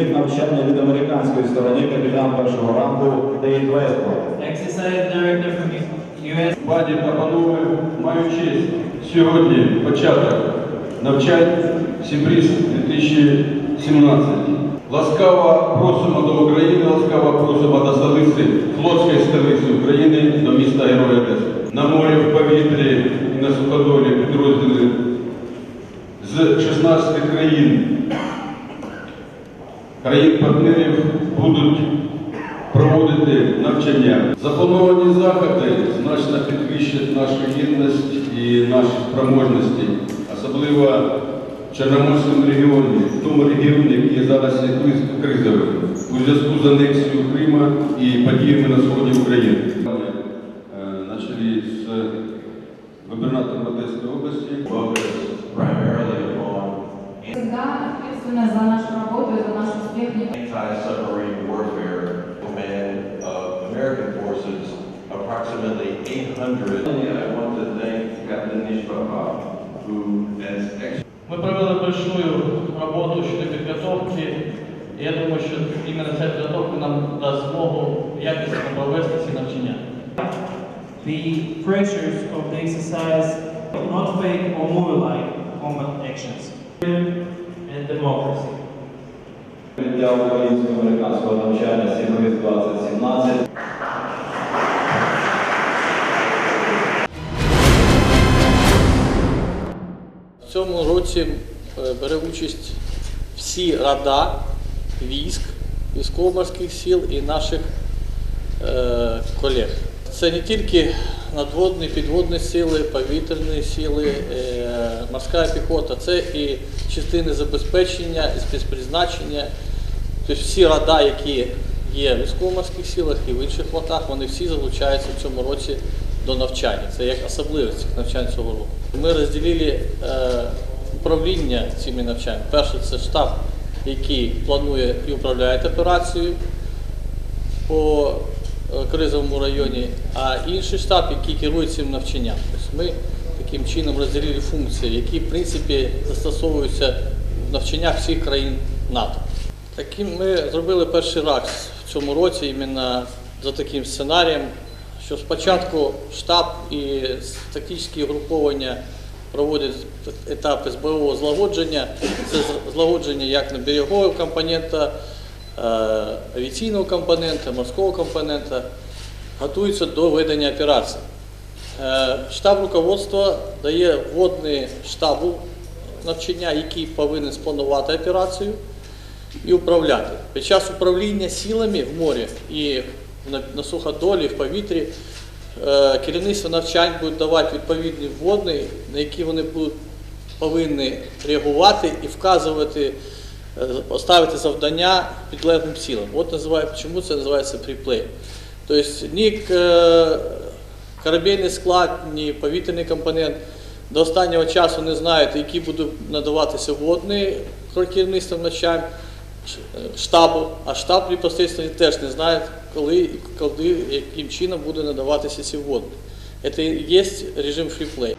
навчання від американської сторони капітан першого ранку Дейв Вестман. Пані та панове, маю честь сьогодні початок навчань Сібріз 2017. Ласкаво просимо до України, ласкаво просимо до столиці, флотської столиці України, до міста Героя Одеси. На морі, в повітрі і на суходолі підрозділи з 16 країн країн-партнерів будуть проводити навчання. Заплановані заходи значно підвищать нашу гідність і наші спроможності, особливо в Чорноморському регіоні, в тому регіоні, який зараз є криз- кризовим, у зв'язку з анексією Крима і подіями на сході України. Е, Начали з губернатором Одеської області. primarily upon Всегда ответственна за нашу работу и за наш успех не anti-submarine warfare command of American forces, approximately 800. I want to thank Captain Nishbapa, who has ex- Ми провели большую роботу щодо підготовки. І я думаю, що іменно ця підготовка нам дасть змогу якісно провести ці навчання. The pressures of the exercise are not fake or movie-like combat actions. And democracy. Відділ українсько-американського навчання Сібриз 2017. В цьому році е, бере участь всі рада військ, військово-морських сил і наших е, колег. Це не тільки надводні, підводні сили, повітряні сили, е, морська піхота, це і частини забезпечення, і спецпризначення. Тобто всі рада, які є в військово-морських силах і в інших флотах, вони всі залучаються в цьому році до навчання. Це як особливість навчань цього року. Ми розділили е, управління цими навчаннями. Перше це штаб, який планує і управляє операцією по кризовому районі, а інший штаб, який керує цим навчанням. Тобто ми таким чином розділили функції, які в принципі застосовуються в навчаннях всіх країн НАТО. Таким ми зробили перший раз в цьому році іменно за таким сценарієм, що спочатку штаб і тактичні угруповання проводять етапи бойового злагодження. Це злагодження як на берегового компонента, е, авіаційного компонента, морського компонента, готуються до ведення операцій. Е, Штаб руководства дає вводний штабу навчання, який повинен спланувати операцію і управляти. Під час управління силами в морі і на, суходолі, в повітрі е, керівництво навчань буде давати відповідні вводні, на які вони повинні реагувати і вказувати, е, поставити завдання підлеглим силам. От називає, чому це називається приплей. Тобто ні е, корабельний склад, ні повітряний компонент до останнього часу не знають, які будуть надаватися вводні керівництвом навчань е, штабу, а штаб непосредственно теж не знає, коли, коли яким чином буде надаватися ці вводні. Це є режим фріплей.